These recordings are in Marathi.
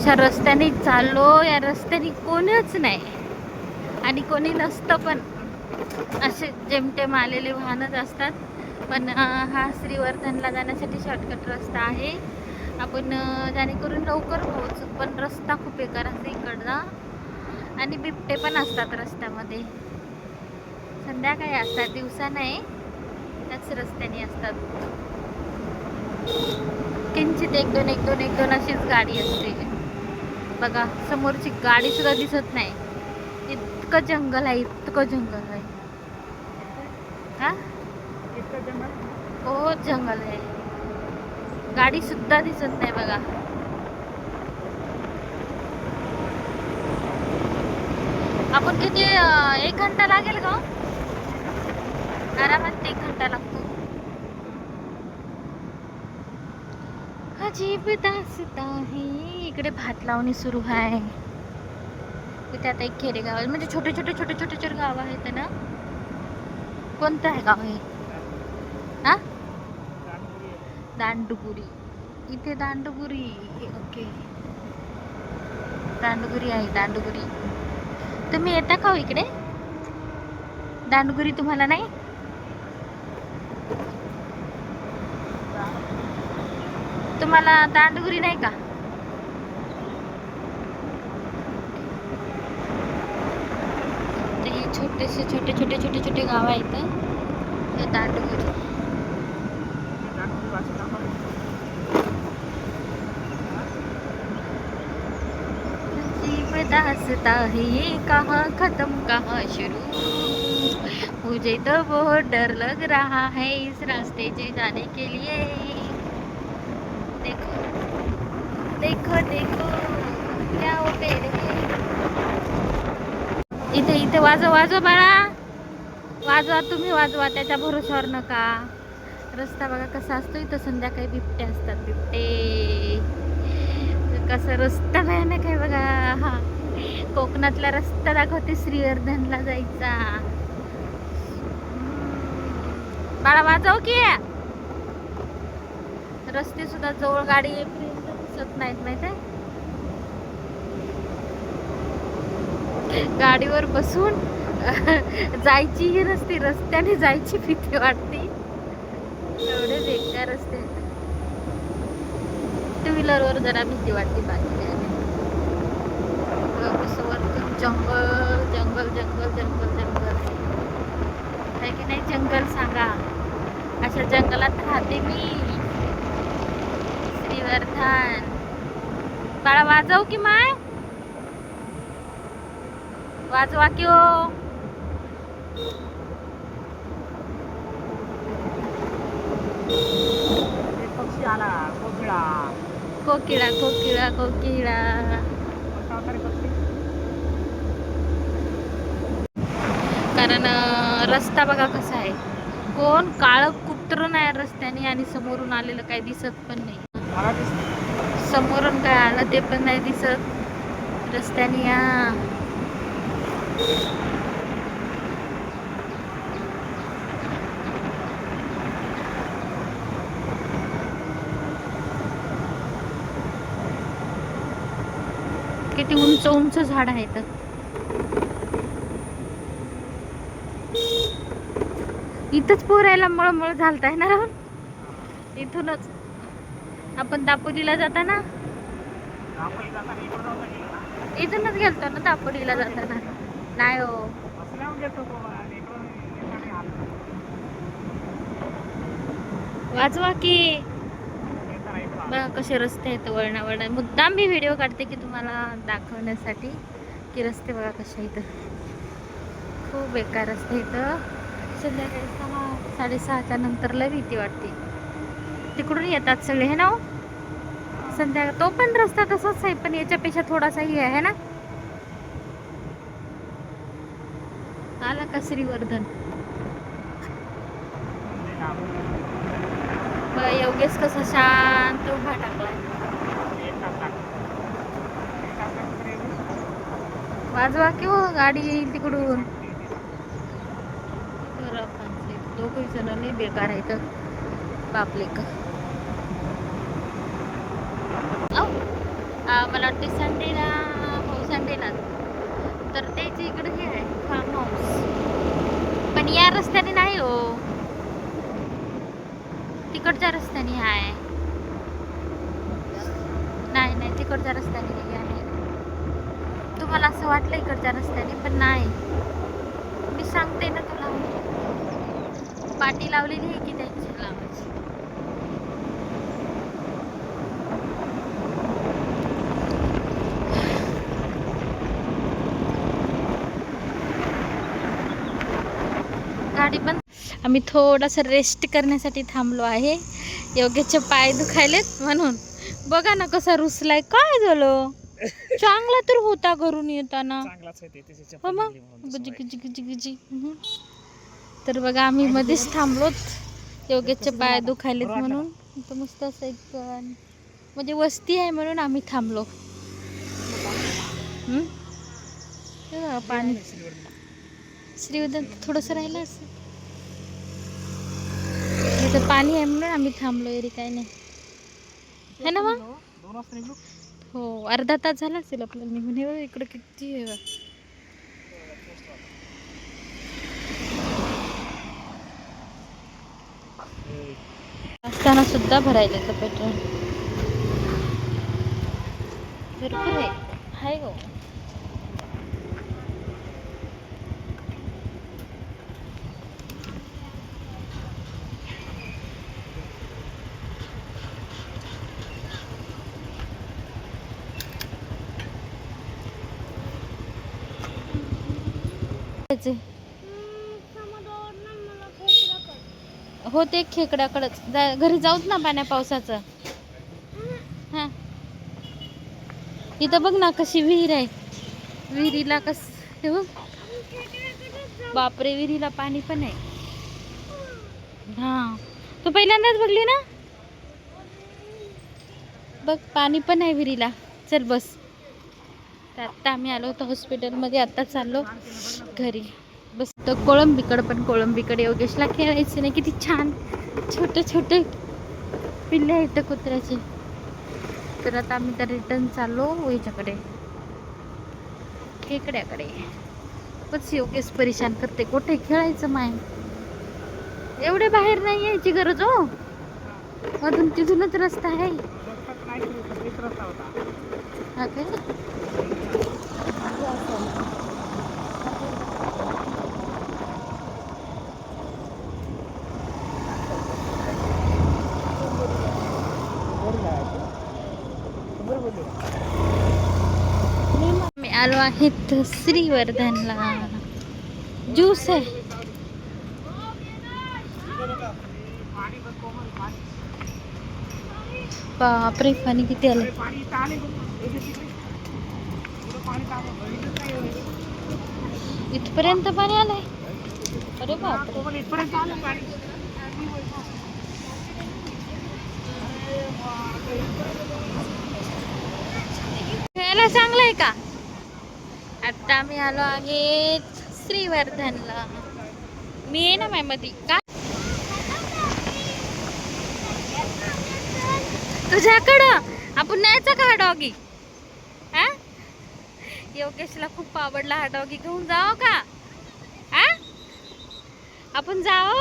अशा रस्त्याने चाललो या रस्त्याने कोणीच नाही. आणि कोणी नसतं पण. असे जेमटेम आलेले वाहनच असतात. पण हा श्रीवर्धनला जाण्यासाठी शॉर्टकट रस्ता आहे. आपण जेणेकरून लवकर पोहोचू पण रस्ता खूप बेकार असते इकडचा. आणि बिबटे पण असतात रस्त्यामध्ये. संध्याकाळी असतात दिवसा नाही. त्याच रस्त्याने असतात. किंचित एक दोन एक दोन एक दोन अशीच गाडी असते. बघा समोरची गाडी सुद्धा दिसत नाही. इतकं जंगल आहे इतकं जंगल आहे. हा? हो जंगल आहे. गाडी सुद्धा दिसत नाही बघा. आपण किती एक घंटा लागेल का हो? आरामात एक घंटा लागतो. अजीब दासता है इकडे भात लावणी सुरू आहे इथे आता एक खेडेगाव आहे. म्हणजे छोटे छोटे छोटे छोटे छोटे गाव आहेत ना? कोणतं आहे गाव हे? हा? दांडुगुरी इथे दांडुगुरी ओके. दांडुगुरी आहे दांडुगुरी तुम्ही येता का हो इकडे? दांडुगुरी तुम्हाला नाही? मला दांडगुरी नाही का? हे छोटेसे छोटे छोटे छोटे छोटे गाव आहेत हे दांडगुरी दासता है ये कहाँ खत्म कहाँ शुरू? मुझे तो बहुत डर लग रहा है इस रास्ते से जाने के लिए। हो इथे इथे वाजव वाजव बाळा. वाजवा तुम्ही वाजवा. त्याच्या भरोश्यावर नका. रस्ता बघा कसा असतो. इथं संध्याकाळी बिबटे असतात बिबटे. कसा रस्ता भयानक आहे बघा. हा. कोकणातला रस्ता दाखवते श्रीवर्धनला जायचा. बाळा वाजव की. रस्ते सुद्धा जवळ गाडी दिसत नाहीत माहीत आहे? गाडीवर बसून जायची ही नसते रस्त्याने जायची भीती वाटते. एवढे बेकार रस्ते टू व्हीलरवर जरा भीती वाटते बाकी जंगल जंगल जंगल जंगल जंगल. आहे की नाही जंगल सांगा? अशा जंगलात राहते मी. श्रीवर्धन. बाळा वाजव की माय? वाजवा की हो. पक्षी आला कोकिळा. कोकिळा कोकिळा कारण रस्ता बघा कसा आहे. कोण काळ कुत्र नाही रस्त्याने आणि समोरून आलेलं काही दिसत पण नाही. समोरून काय आलं ते पण नाही दिसत. रस्त्याने या. किती उंच उंच झाड आहे तर इथंच पोरायला मळमळ झालताय ना राहून इथूनच. आपण दापोलीला जाताना? इथूनच गेलतो ना दापोलीला जाताना. नाही हो. वाजवा की. बघा कसे रस्ते आहेत वळणा वळणा मुद्दाम मी व्हिडिओ काढते की तुम्हाला दाखवण्यासाठी की रस्ते बघा कसे इथं खूप बेकार रस्ते इथं संध्याकाळी सहा साडेसहाच्या नंतर लय भीती वाटते. तिकडून येतात सगळे हे ना हो? हो? संध्याकाळ तो पण रस्ता तसाच आहे पण याच्यापेक्षा थोडासाही आहे ना. आला का श्रीवर्धन? योगेश कसा शांत उभा टाकला वाजवा किंवा गाडी येईल तिकडून. दोघ जण नाही बेकार आहेत बापले का ते वाटते संडेला हो संडेला तर तेच इकडे हे आहे फार्म हाऊस पण या रस्त्याने नाही हो. तिकडच्या रस्त्याने आहे. नाही नाही तिकडच्या रस्त्याने नाही आहे. तुम्हाला असं वाटलं इकडच्या रस्त्याने पण नाही. मी सांगते ना तुला. पाटी लावलेली आहे की त्यांची गाडी पण. आम्ही थोडासा रेस्ट करण्यासाठी थांबलो आहे. योग्यचे पाय दुखायलेत म्हणून. बघा ना कसा रुसलाय. काय झालं? चांगला तर होता घरून येताना. हो मग? गुजी. गुजी गुजी गुजी. तर बघा आम्ही मध्येच थांबलोत. योगेशचे पाय दुखायलेत म्हणून. इथं मस्त असं एक म्हणजे वस्ती आहे म्हणून आम्ही थांबलो. पाणी. श्रीवर्धन थोडंसं राहिलं असं? इथं पाणी आहे म्हणून आम्ही थांबलो एरी काय नाही. है ना मग हो अर्धा तास झाला असेल आपल्याला निघून. हे इकडं किती आहे असताना सुद्धा भरायला येतं पेट्रोल. भरपूर आहे. हाय हो जायचंय. हो ते खेकड्याकडंच. जा घरी जाऊत ना पाण्या पावसाचं. हा. इथं बघ ना कशी विहीर आहे. विहिरीला कस हे बघ. बापरे विहिरीला पाणी पण आहे. हा. तू पहिल्यांदाच बघली ना? बघ पाणी पण आहे विहिरीला. चल बस. तर आत्ता आम्ही आलो होतो हॉस्पिटलमध्ये आत्ता चाललो घरी. बस तर कोळंबीकडं पण कोळंबीकडे योगेशला खेळायचं नाही किती छान. छोटे छोटे पिल्ले आहेत कुत्र्याचे. तर आता आम्ही तर रिटर्न चाललो याच्याकडे. खेकड्याकडे. बस योगेश परेशान करते कुठे खेळायचं माय? एवढे बाहेर नाही यायची गरज हो. मधून तिथूनच रस्ता आहे. हा काय मी आलो आहेत श्रीवर्धनला. ज्यूस आहे. बापरे पाणी किती आलं? आले इथपर्यंत पाणी आलंय? अरे बापरे. चांगलं आहे का? आता आम्ही आलो आहेत श्रीवर्धनला. मी आहे ना मायमध्ये का? तुझ्याकडं? आपण न्यायचा का हा डॉगी? हा? योगेशला खूप आवडला हा डॉगी. घेऊन जाओ का? हा? आपण जाओ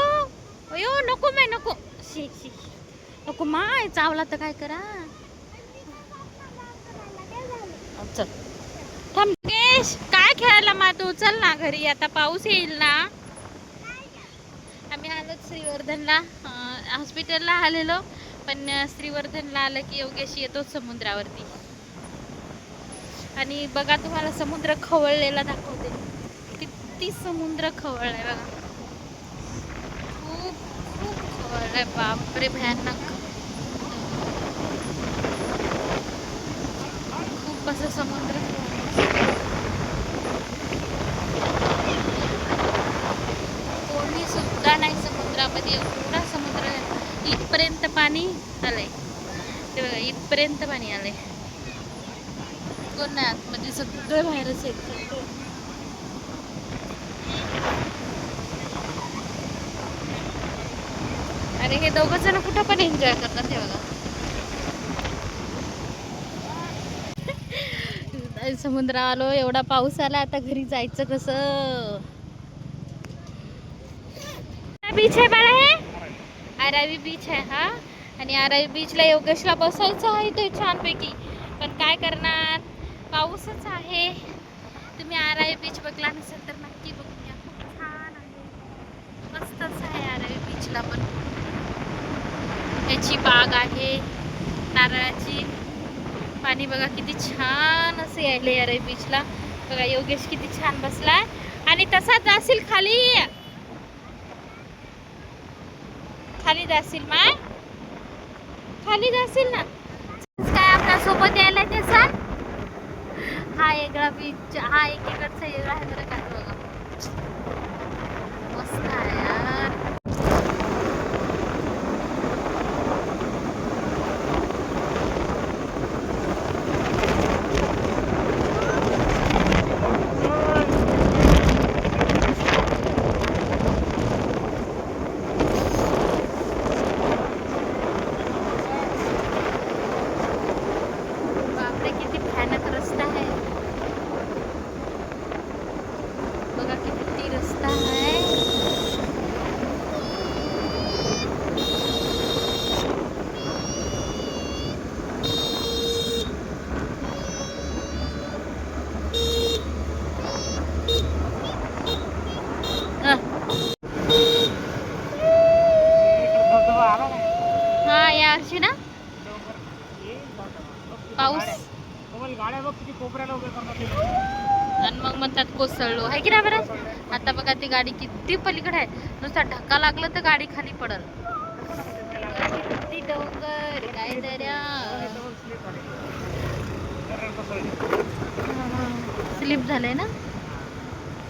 अयो नको माय नको. शी शी. नको माय चावला तर काय करा? चल. थांब. रमेश काय खेळायला मा तू चल ना घरी आता पाऊस येईल ना. आम्ही आलो श्रीवर्धनला. हॉस्पिटलला आलेलो पण श्रीवर्धनला आलं की योगेश येतो समुद्रावरती. आणि बघा तुम्हाला समुद्र खवळलेला दाखवते. किती समुद्र खवळलाय बघा. खूप खूप खवळलाय. बापरे भयानक. खूप असं समुद्र कोणी सुद्धा नाही म्हणजे एवढा समुद्र इथपर्यंत पाणी आलंय. ते बघा इथपर्यंत पाणी आलंय. कोण नाही आतमध्ये सगळं बाहेरच आहेत आणि हे दोघं जण कुठं पण एन्जॉय करतात हे बघा. समुद्र आलो एवढा पाऊस आला आता घरी जायचं कसं? बीच आहे आरावी बीच आहे हा. आणि आरावी बीचला योगेशला बसायचं आहे ते छानपैकी. पण काय करणार? पाऊसच आहे. तुम्ही आरावी बीच बघला नसेल तर नक्की बघून घ्या खूप छान आहे. मस्तच आहे आरावी बीचला पण. याची बाग आहे. नारळाची. पाणी बघा किती छान असं यायला यार बीचला बघा योगेश किती छान बसला आणि तसा जाशील खाली. खाली जाशील माय खाली जाशील ना? काय आपल्यासोबत यायला ते सांग हा एक बीच हा एकीकडचा वेगळा आहे का बघा मस्त आहे यार बापरे किती भयानक रस्ता आहे बघा किती रस्ता आहे अ, धबधबा आला ना हा या वर्षी ना पाऊस मोबाईल गाड्या बघ किती कोपऱ्याला उभे करतात ते. आणि मग म्हणतात कोसळलो आहे की नाही बरं आता बघा ती गाडी किती पलीकडे आहे. नुसता धक्का लागला तर गाडी खाली पडल. किती डोंगर काय दर्या स्लिप झालंय ना?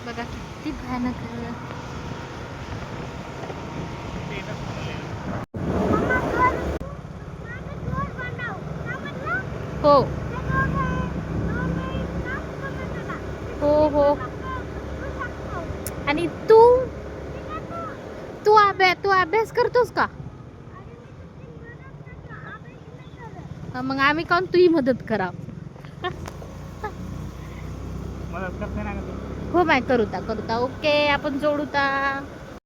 बघा किती भयानक हो हो हो आणि तू? तू अभ्यास तू अभ्यास करतोस का? मग आम्ही काऊन तुही मदत करा मदत करते ना का तू? हो माय करूता करूता ओके आपण जोडूता